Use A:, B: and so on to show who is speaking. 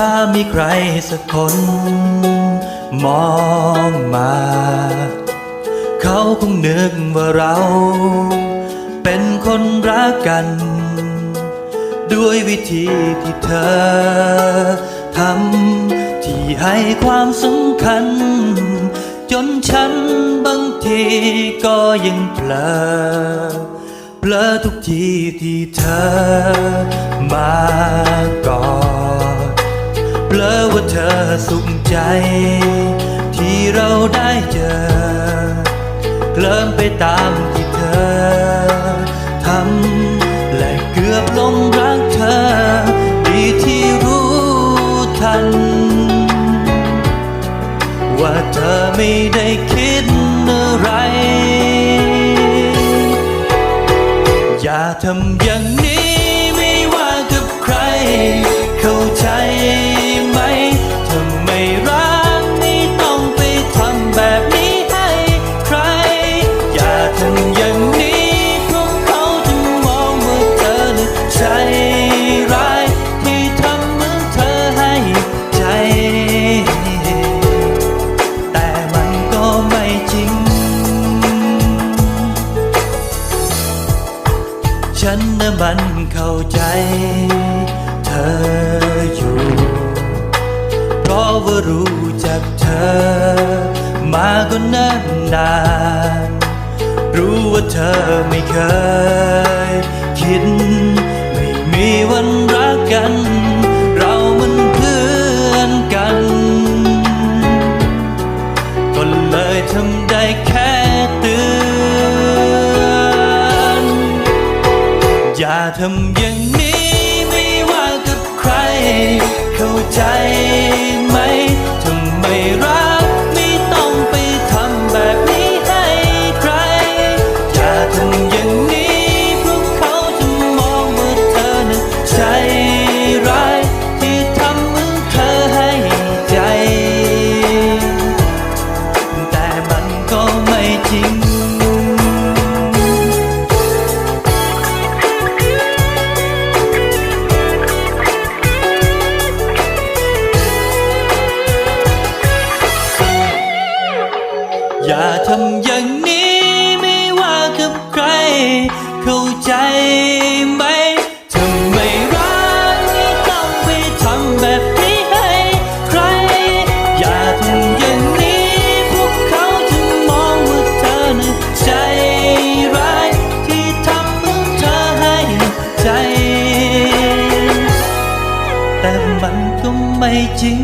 A: ถ้ามีใครสักคน มองมา เขาคงนึกว่าเรา เป็นคนรักกัน ด้วยวิธีที่เธอทำที่ให้ความสำคัญ จนฉันบางทีก็ยังเผลอเผลอทุกทีที่เธอมากอดเผ ลอว่าเธอสุขใจ ที่เราได้เจอเคลิ้มไปตามที่เธอทำและเกือบหลงรักเธอ ดีที่รู้ทัน ว่าเธอไม่ได้คิดอะไร อย่าทำอย่างนี้ไม่ว่ากับใคร เข้าใจ ฉันน่ะมันเข้าใจ เธออยู่ เพราะว่ารู้จักเธอ มาก็นานนานรู้ว่าเธอไม่เคย คิด ไม่มีวันรักกัน เรามันเพื่อนกัน ก็เลยทำได้แค่ อย่าทำอย่างนี้ไม่ว่ากับใคร เข้าใจไหมถ้าไมรักไม่ต้องไปทำแบบนี้ให้ใคร อย่าทำอย่างนี้เพราะเขาจะมองว่าเธอนั้นใจร้ายที่ทำเหมือนเธอให้ใจ แต่มันก็ไม่จริง อย่าทำอย่างนี้ไม่ว่ากับใคร เข้าใจไหมถ้าไม่รักไม่ต้องไปทำแบบนี้ให้ใคร อย่าทำอย่างนี้ พวกเขาจะมองว่าเธอน่ะใจร้ายที่ทำเหมือนเธอให้ใจ แต่มันก็ไม่จริง